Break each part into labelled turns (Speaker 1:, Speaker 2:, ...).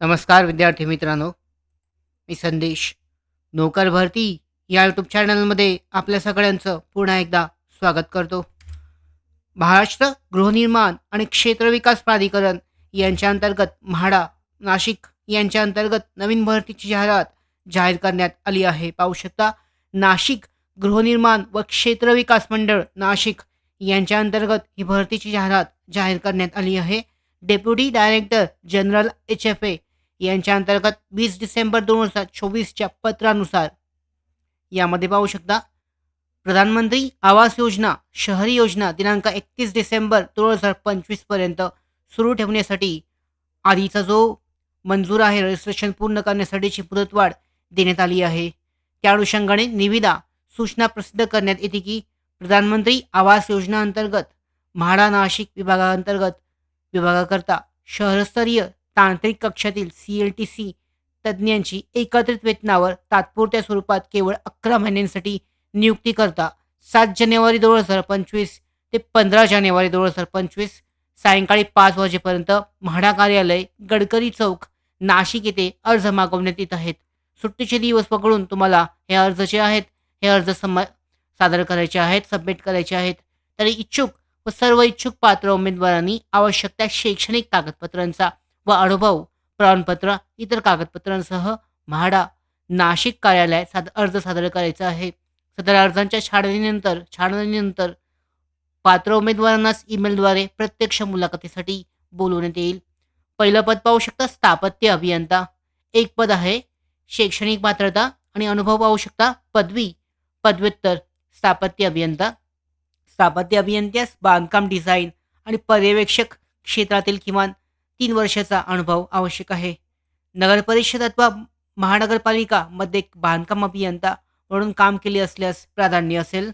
Speaker 1: नमस्कार विद्यार्थी मित्रांनो. मी संदेश. नोकर भरती या यूट्यूब चॅनलमध्ये आपल्या सगळ्यांचं पुन्हा एकदा स्वागत करतो. महाराष्ट्र गृहनिर्माण आणि क्षेत्रविकास प्राधिकरण यांच्या अंतर्गत म्हाडा नाशिक यांच्या अंतर्गत नवीन भरतीची जाहिरात जाहीर करण्यात आली आहे. पाहू शकता नाशिक गृहनिर्माण व क्षेत्रविकास मंडळ नाशिक यांच्या अंतर्गत ही भरतीची जाहिरात जाहीर करण्यात आली आहे. Deputy director general H F A यांच्या अंतर्गत वीस डिसेंबर दोन हजार चोवीसच्या पत्रानुसार यामध्ये पाहू शकता प्रधानमंत्री आवास योजना शहरी योजना दिनांक एकतीस डिसेंबर दोन हजार पंचवीसपर्यंत सुरू ठेवण्यासाठी आधीचा जो मंजूर आहे रजिस्ट्रेशन पूर्ण करण्यासाठीची मुदतवाढ देण्यात आली आहे. त्या अनुषंगाने निविदा सूचना प्रसिद्ध करण्यात येते की प्रधानमंत्री आवास योजना अंतर्गत म्हाडा नाशिक विभागाअंतर्गत विभागाकरता शहरस्तरीय तांत्रिक कक्षातील सी एल टी सी तज्ज्ञांची एकत्रित वेतनावर तात्पुरत्या स्वरूपात केवळ अकरा महिन्यांसाठी नियुक्ती करता. सात जानेवारी दोन हजार पंचवीस ते पंधरा जानेवारी दोन हजार पंचवीस सायंकाळी पाच वाजेपर्यंत म्हाडा कार्यालय गडकरी चौक नाशिक येथे अर्ज मागवण्यात येत आहेत. सुट्टीचे दिवस पकडून तुम्हाला हे अर्ज जे आहेत हे अर्ज सम सादर करायचे आहेत सबमिट करायचे आहेत. तरी इच्छुक व सर्व इच्छुक पात्र उमेदवारांनी आवश्यक त्या शैक्षणिक कागदपत्रांचा व अनुभव प्रमाणपत्र इतर कागदपत्रांसह म्हाडा नाशिक कार्यालयात साद अर्ज सादर करायचा आहे. सदर अर्जांच्या छाननीनंतर छाननीनंतर पात्र उमेदवारांनाच ईमेलद्वारे प्रत्यक्ष मुलाखतीसाठी बोलवण्यात येईल. पहिलं पद पाहू शकता स्थापत्य अभियंता. एक पद आहे शैक्षणिक पात्रता आणि अनुभव पाहू शकता पदवी पदव्युत्तर स्थापत्य अभियंता. स्थापत्य अभियंत्यास बांधकाम डिझाईन आणि पर्यवेक्षक क्षेत्रातील किमान तीन वर्षाचा अनुभव आवश्यक आहे. नगरपरिषद अथवा महानगरपालिका मध्ये बांधकाम अभियंता म्हणून काम केले असल्यास प्राधान्य असेल.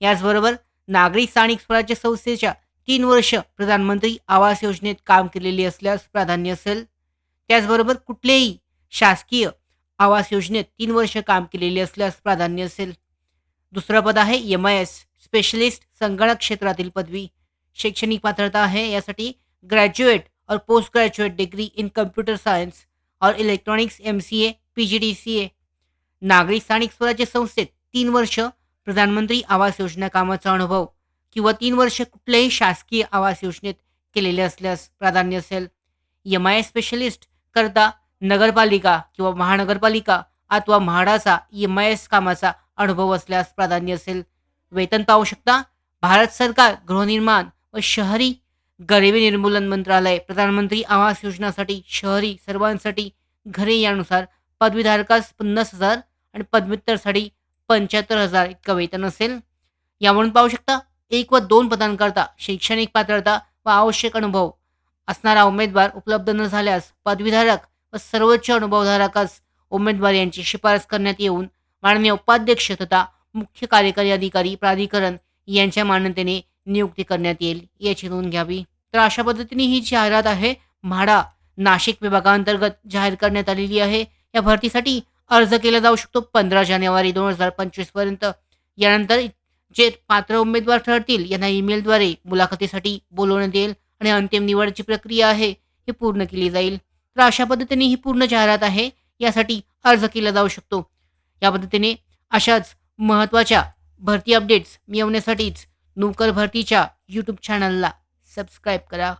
Speaker 1: याचबरोबर नागरी स्थानिक स्वराज्य संस्थेच्या तीन वर्ष प्रधानमंत्री आवास योजनेत काम केलेली असल्यास प्राधान्य असेल. त्याचबरोबर कुठलेही शासकीय आवास योजनेत तीन वर्ष काम केलेले असल्यास प्राधान्य असेल. दुसरं पद आहे एम आय एस स्पेशलिस्ट संगणक क्षेत्रातील पदवी. शैक्षणिक पात्रता आहे यासाठी ग्रॅज्युएट और post graduate degree in computer science और electronics M C A P G D C A नागरी स्थानिक स्वराज्य संस्थेत तीन वर्ष प्रधानमंत्री आवास योजना कामाचा अनुभव किंवा तीन वर्ष कुठल्याही शासकीय आवास योजनेत केलेले असल्यास प्राधान्य असेल. एम आय स्पेशलिस्ट करता नगरपालिका किंवा महानगरपालिका अथवा म्हाडाचा एम आय एस कामाचा अनुभव असल्यास प्राधान्य असेल. वेतन पाहू शकता. भारत सरकार गृहनिर्माण व शहरी गरिबी निर्मूलन मंत्रालय प्रधानमंत्री आवास योजनासाठी शहरी सर्वांसाठी घरे यानुसार पदवीधारकास पन्नास हजार आणि पदव्युत्तरसाठी पंच्याहत्तर हजार इतकं वेतन असेल. यावरून पाहू शकता एक व दोन पदांकरता शैक्षणिक पात्रता व आवश्यक अनुभव असणारा उमेदवार उपलब्ध न झाल्यास पदवीधारक व सर्वोच्च अनुभवधारकास उमेदवार यांची शिफारस करण्यात येऊन माननीय उपाध्यक्ष तथा मुख्य कार्यकारी अधिकारी प्राधिकरण यांच्या मान्यतेने नियुक्ती करण्यात येईल. याची नोंद घ्यावी. तर अशा पद्धतीने ही जाहिरात आहे म्हाडा नाशिक विभागाअंतर्गत जाहीर करण्यात आलेली आहे. या भरतीसाठी अर्ज केला जाऊ शकतो पंधरा जानेवारी दोन हजार पंचवीसपर्यंत यानंतर जे पात्र उमेदवार ठरतील यांना ईमेलद्वारे मुलाखतीसाठी बोलवण्यात येईल आणि अंतिम निवडची प्रक्रिया आहे ही पूर्ण केली जाईल. तर अशा पद्धतीने ही पूर्ण जाहिरात आहे यासाठी अर्ज केला जाऊ शकतो. या पद्धतीने अशाच महत्त्वाच्या भरती अपडेट्स मिळवण्यासाठीच नोकर भरतीच्या यूट्यूब चॅनलला सबस्क्राईब करा.